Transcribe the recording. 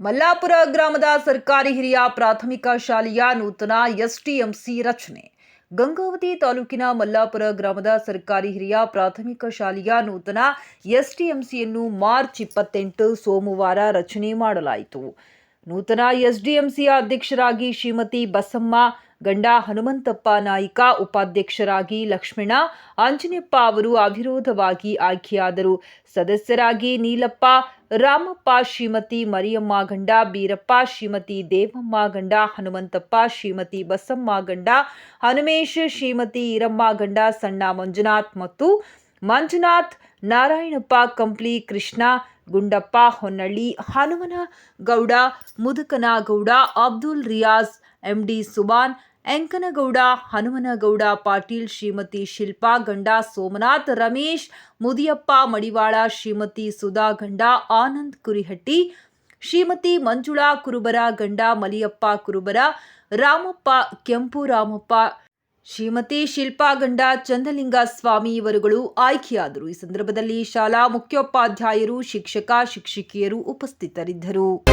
ಮಲ್ಲಾಪುರ ಗ್ರಾಮದ ಸರ್ಕಾರಿ ಹಿರಿಯ ಪ್ರಾಥಮಿಕ ಶಾಲೆಯ ನೂತನ ಎಸ್ಟಿಎಂಸಿ ರಚನೆ. ಗಂಗಾವತಿ ತಾಲೂಕಿನ ಮಲ್ಲಾಪುರ ಗ್ರಾಮದ ಸರ್ಕಾರಿ ಹಿರಿಯ ಪ್ರಾಥಮಿಕ ಶಾಲೆಯ ನೂತನ ಎಸ್ಟಿಎಂಸಿಯನ್ನು ಮಾರ್ಚ್ ಇಪ್ಪತ್ತೆಂಟು ಸೋಮವಾರ ರಚನೆ ಮಾಡಲಾಯಿತು. ನೂತನ ಎಸ್ಡಿಎಂಸಿಯ ಅಧ್ಯಕ್ಷರಾಗಿ ಶ್ರೀಮತಿ ಬಸಮ್ಮ ಗಂಡ ಹನುಮಂತಪ್ಪ ನಾಯಿಕ ಉಪಾಧ್ಯಕ್ಷರಾಗಿ ಲಕ್ಷ್ಮಣ, ಆಂಜನೇಯಪ್ಪ ಅವರು ಅವಿರೋಧವಾಗಿ ಆಯ್ಕೆಯಾದರು. ಸದಸ್ಯರಾಗಿ ನೀಲಪ್ಪ, ರಾಮಪ್ಪ, ಶ್ರೀಮತಿ ಮರಿಯಮ್ಮ ಗಂಡ, ಬೀರಪ್ಪ, ಶ್ರೀಮತಿ ದೇವಮ್ಮ ಗಂಡ, ಹನುಮಂತಪ್ಪ, ಶ್ರೀಮತಿ ಬಸಮ್ಮ ಗಂಡ, ಹನುಮೇಶ್, ಶ್ರೀಮತಿ ಈರಮ್ಮ ಗಂಡ, ಸಣ್ಣ ಮಂಜುನಾಥ್ ಮತ್ತು ಮಂಜುನಾಥ್, ನಾರಾಯಣಪ್ಪ, ಕಂಪ್ಲಿ, ಕೃಷ್ಣ, ಗುಂಡಪ್ಪ, ಹೊನ್ನಳ್ಳಿ ಹನುಮನ ಗೌಡ ಮುದುಕನಗೌಡ, ಅಬ್ದುಲ್ ರಿಯಾಜ್, ಎಂಡಿ ಸುಬಾನ್ ಎಂಕನಗೌಡ, ಹನುಮನಗೌಡ, ಪಾಟೀಲ್, ಶ್ರೀಮತಿ ಶಿಲ್ಪಾ ಗಂಡ, ಸೋಮನಾಥ್, ರಮೇಶ್, ಮುದಿಯಪ್ಪ, ಮಡಿವಾಳ, ಶ್ರೀಮತಿ ಸುಧಾ ಗಂಡ, ಆನಂದ್ ಕುರಿಹಟ್ಟಿ, ಶ್ರೀಮತಿ ಮಂಜುಳಾ ಕುರುಬರ ಗಂಡ, ಮಲಿಯಪ್ಪ ಕುರುಬರ, ರಾಮಪ್ಪ, ಕೆಂಪು ರಾಮಪ್ಪ, ಶ್ರೀಮತಿ ಶಿಲ್ಪಾ ಗಂಡ, ಚಂದಲಿಂಗ ಸ್ವಾಮಿ ಇವರುಗಳು ಆಯ್ಕೆಯಾದರು. ಈ ಸಂದರ್ಭದಲ್ಲಿ ಶಾಲಾ ಮುಖ್ಯೋಪಾಧ್ಯಾಯರು, ಶಿಕ್ಷಕ, ಶಿಕ್ಷಕಿಯರು ಉಪಸ್ಥಿತರಿದ್ದರು.